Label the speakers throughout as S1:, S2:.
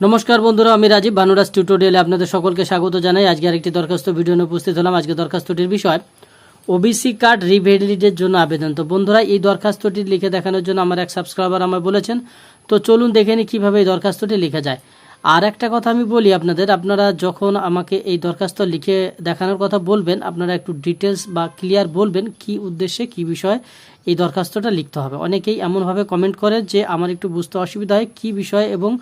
S1: নমস্কার বন্ধুরা, আমি রাজীব ভানুরাজ টিউটোরিয়ালে আপনাদের সকলকে স্বাগত জানাই। আজকে আরেকটি দরখাস্ত ভিডিও নিয়ে উপস্থিত হলাম। আজকে দরখাস্তটির বিষয় ওবিসি কার্ড রিভ্যালিডের জন্য আবেদন। তো বন্ধুরা, এই দরখাস্তটি লিখে দেখানোর জন্য আমার এক সাবস্ক্রাইবার আমায় বলেছেন। তো চলুন দেখে নিই কীভাবে এই দরখাস্তটি লিখে যায়। আর একটা কথা আমি বলি আপনাদের, আপনারা যখন আমাকে এই দরখাস্ত লিখে দেখানোর কথা বলবেন, আপনারা একটু ডিটেলস বা ক্লিয়ার বলবেন কি উদ্দেশ্যে, কি বিষয়ে এই দরখাস্তটা লিখতে হবে। অনেকেই এমনভাবে কমেন্ট করে যে, আমার একটু বুঝতে অসুবিধা হয় কী বিষয় এবং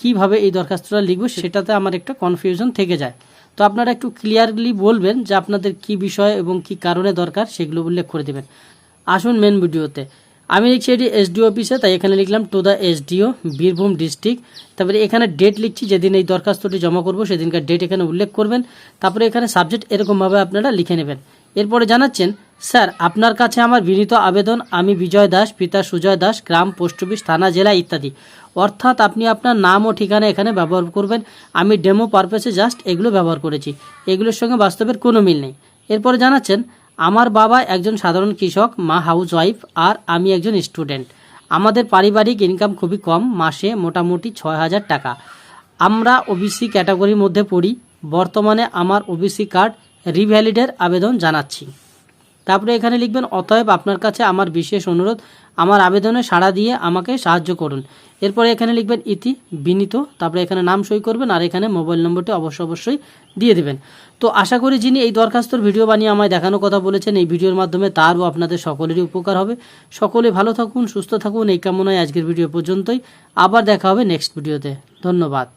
S1: কীভাবে এই দরখাস্তটা লিখব সেটাতে আমার একটা কনফিউশন থেকে যায়। তো আপনারা একটু ক্লিয়ারলি বলবেন যে আপনাদের কি বিষয় এবং কি কারণে দরকার সেগুলো উল্লেখ করে দেবেন। আসুন মেন ভিডিওতে। আমি লিখছি এটি এসডিও অফিসে তাই এখানে লিখলাম to the SDO Birbhum district তারপরে এখানে ডেট লিখছি, যেদিন এই দরখাস্তটি জমা করব সেদিনকার ডেট এখানে উল্লেখ করবেন। তারপরে এখানে সাবজেক্ট এরকমভাবে আপনারা লিখে নেবেন। এরপরে জানাচ্ছেন স্যার, আপনার কাছে আমার বিনীত আবেদন, আমি বিজয় দাস, পিতা সুজয় দাস, গ্রাম, পোস্ট অফিস, থানা, জেলা ইত্যাদি। অর্থাৎ আপনি আপনার নাম ও ঠিকানা এখানে ব্যবহার করবেন। আমি ডেমো পারপাসে জাস্ট এগুলো ব্যবহার করেছি। এগুলোর সঙ্গে বাস্তবের কোনো মিল নেই। এরপরে জানাচ্ছেন, আমার বাবা একজন সাধারণ কৃষক, মা হাউস ওয়াইফ আর আমি একজন স্টুডেন্ট আমাদের পারিবারিক ইনকাম খুবই কম, মাসে মোটামুটি ছয় হাজার টাকা। আমরা ওবিসি ক্যাটাগরির মধ্যে পড়ি। বর্তমানে আমার ওবিসি কার্ড রিভ্যালিডের আবেদন জানাচ্ছি। তারপরে এখানে লিখবেন, অতএব আপনার কাছে আমার বিশেষ অনুরোধ, আমার আবেদনে সাড়া দিয়ে আমাকে সাহায্য করুন। এরপরে এখানে লিখবেন, ইতি বিনীত। তারপরে এখানে নাম সই করবেন আর এখানে মোবাইল নম্বরটি অবশ্য অবশ্যই দিয়ে দেবেন। তো আশা করি যিনি এই দরখাস্তর ভিডিও বানিয়ে আমায় দেখানোর কথা বলেছেন, এই ভিডিওর মাধ্যমে তারও আপনাদের সকলেরই উপকার হবে। সকলে ভালো থাকুন, সুস্থ থাকুন। এই কামনায় আজকের ভিডিও পর্যন্তই। আবার দেখা হবে নেক্সট ভিডিওতে। ধন্যবাদ।